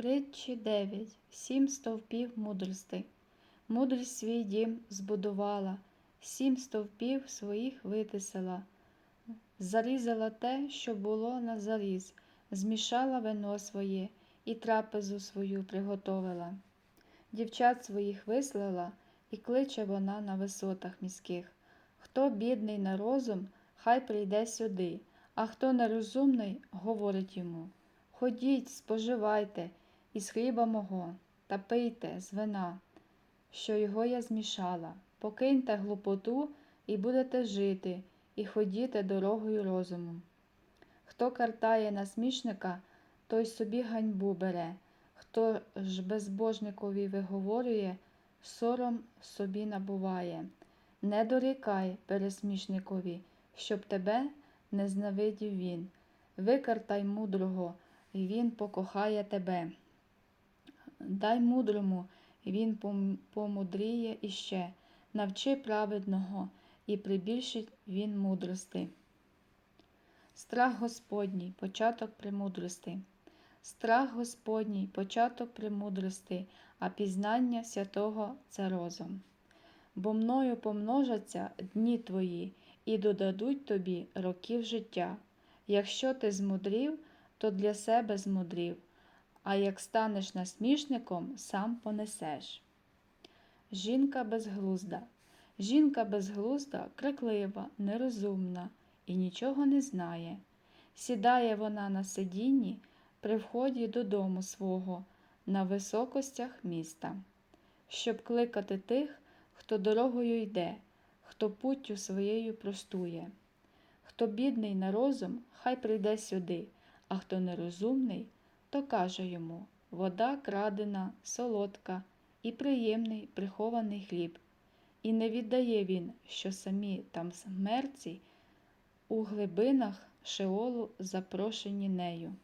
Притчі 9. Сім стовпів мудрости. Мудрість свій дім збудувала, сім стовпів своїх витисала. Зарізала те, що було на заріз, змішала вино своє і трапезу свою приготовила. Дівчат своїх вислала, і кличе вона на висотах міських. Хто бідний на розум, хай прийде сюди, а хто нерозумний, говорить йому. Ходіть, споживайте із хліба мого, та пийте з вина, що його я змішала. Покиньте глупоту і будете жити, і ходіте дорогою розуму. Хто картає насмішника, той собі ганьбу бере, хто ж безбожникові виговорює, сором собі набуває. Не дорікай пересмішникові, щоб тебе не знавидів він. Викартай мудрого, і він покохає тебе. Дай мудрому, він помудріє іще. Навчи праведного, і прибільшить він мудрости. Страх Господній, початок премудрости. Страх Господній, початок премудрости, а пізнання святого це розум. Бо мною помножаться дні твої, і додадуть тобі років життя. Якщо ти змудрів, то для себе змудрів, а як станеш насмішником, сам понесеш. Жінка безглузда. Жінка безглузда, криклива, нерозумна і нічого не знає. Сідає вона на сидінні при вході додому свого на високостях міста, щоб кликати тих, хто дорогою йде, хто путтю своєю простує. Хто бідний на розум, хай прийде сюди, а хто нерозумний, то каже йому вода крадена, солодка і приємний прихований хліб. І не віддає він, що самі там смерці у глибинах Шеолу запрошені нею.